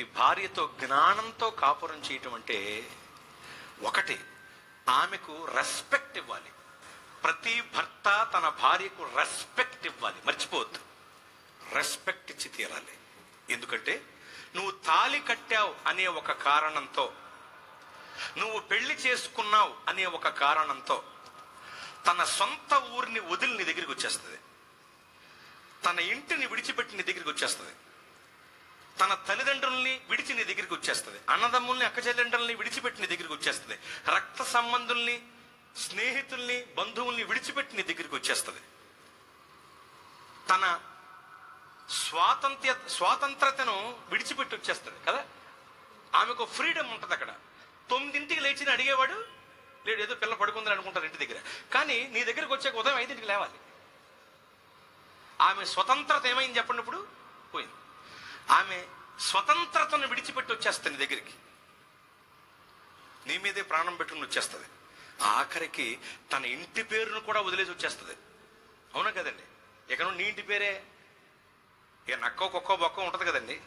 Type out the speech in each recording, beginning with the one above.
ప్రతి భార్యతో జ్ఞానంతో కాపురం చేయటం అంటే ఒకటి. ఆమెకు రెస్పెక్ట్ ఇవ్వాలి. ప్రతి భర్త తన భార్యకు రెస్పెక్ట్ ఇవ్వాలి. మర్చిపోవద్దు. రెస్పెక్ట్ ఇచ్చి తీరాలి. ఎందుకంటే నువ్వు తాలి కట్టావు అనే ఒక కారణంతో నువ్వు పెళ్ళి చేసుకున్నావు అనే ఒక కారణంతో తన సొంత ఊరిని వదిలి నీ దగ్గరికి వచ్చేస్తుంది. తన ఇంటిని విడిచిపెట్టి నీ దగ్గరికి వచ్చేస్తుంది. తన తల్లిదండ్రుల్ని విడిచి నీ దగ్గరికి వచ్చేస్తుంది. అన్నదమ్ముల్ని అక్క చెల్లెండ్రుల్ని విడిచిపెట్టి నీ దగ్గరికి వచ్చేస్తుంది. రక్త సంబంధుల్ని స్నేహితుల్ని బంధువుల్ని విడిచిపెట్టి నీ దగ్గరికి వచ్చేస్తుంది. తన స్వాతంత్ర్య స్వాతంత్రతను విడిచిపెట్టి వచ్చేస్తుంది కదా? ఆమెకు ఫ్రీడమ్ ఉంటుంది అక్కడ. తొమ్మిదింటికి లేచి అడిగేవాడు లేడు ఏదో పిల్ల పడుకుందని అనుకుంటారు ఇంటి దగ్గర. కానీ నీ దగ్గరికి వచ్చాక ఉదయం ఐదింటికి లేవాలి. ఆమె స్వతంత్రత ఏమైంది చెప్పండి ఇప్పుడు? ఆమె స్వతంత్రతను విడిచిపెట్టి వచ్చేస్తుంది నీ దగ్గరికి. నీ మీదే ప్రాణం పెట్టుకుని వచ్చేస్తుంది. ఆఖరికి తన ఇంటి పేరును కూడా వదిలేసి వచ్చేస్తుంది. అవునా కదండి? ఇక నీ ఇంటి పేరే? ఇక నక్కో కుక్కో బొక్క ఉంటుంది కదండి.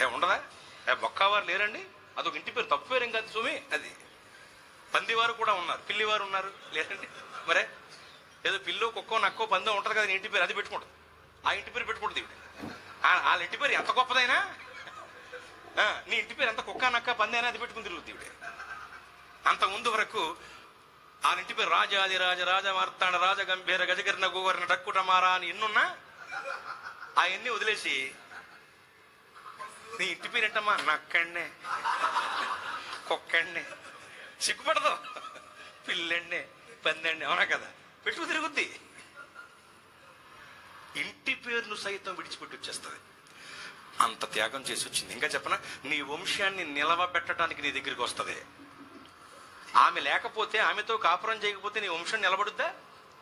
ఏ ఉండదా? ఏ బొక్కవారు లేరండి? అదొక ఇంటి పేరు తప్పు పేరేం కాదు సుమి అది. పందివారు కూడా ఉన్నారు. పిల్లివారు ఉన్నారు. లేరండి మరే? ఏదో పిల్లో కుక్కో నక్కో పందో ఉంటుంది కదా ఇంటి పేరు అది పెట్టుకుంటుంది. ఆ ఇంటి పేరు పెట్టుకుంటుంది వాళ్ళ ఇంటి పేరు ఎంత గొప్పదైనా? నీ ఇంటి పేరు ఎంత కుక్క నక్క పందైనా అది పెట్టుకుని తిరుగుతుంది ఈవిడ. అంత ముందు వరకు ఆ ఇంటి పేరు రాజాది రాజ రాజ మార్తాండ రాజ గంభీర గజగర్ణ గోవర్ణ డక్కుటమారా అని ఎన్నున్నా అవన్నీ వదిలేసి నీ ఇంటి పేరు ఏంటమ్మా? నక్కండే కుక్కండే సిగ్గుపడదు. పిల్లండే పందండి అవునా కదా? పెట్టుకు తిరుగుద్ది. ఇంటి పేరును సైతం విడిచిపెట్టి వచ్చేస్తుంది. అంత త్యాగం చేసి వచ్చింది. ఇంకా చెప్పనా? నీ వంశాన్ని నిలవబెట్టడానికి నీ దగ్గరికి వస్తుంది. ఆమె లేకపోతే ఆమెతో కాపురం చేయకపోతే నీ వంశం నిలబడుద్దా?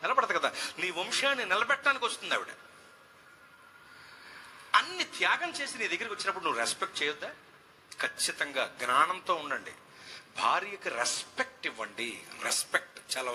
నిలబడదు కదా. నీ వంశాన్ని నిలబెట్టడానికి వస్తుంది ఆవిడ. అన్ని త్యాగం చేసి నీ దగ్గరికి వచ్చినప్పుడు నువ్వు రెస్పెక్ట్ చేయొద్దా? ఖచ్చితంగా జ్ఞానంతో ఉండండి. భార్యకి రెస్పెక్ట్ ఇవ్వండి. రెస్పెక్ట్ చాలా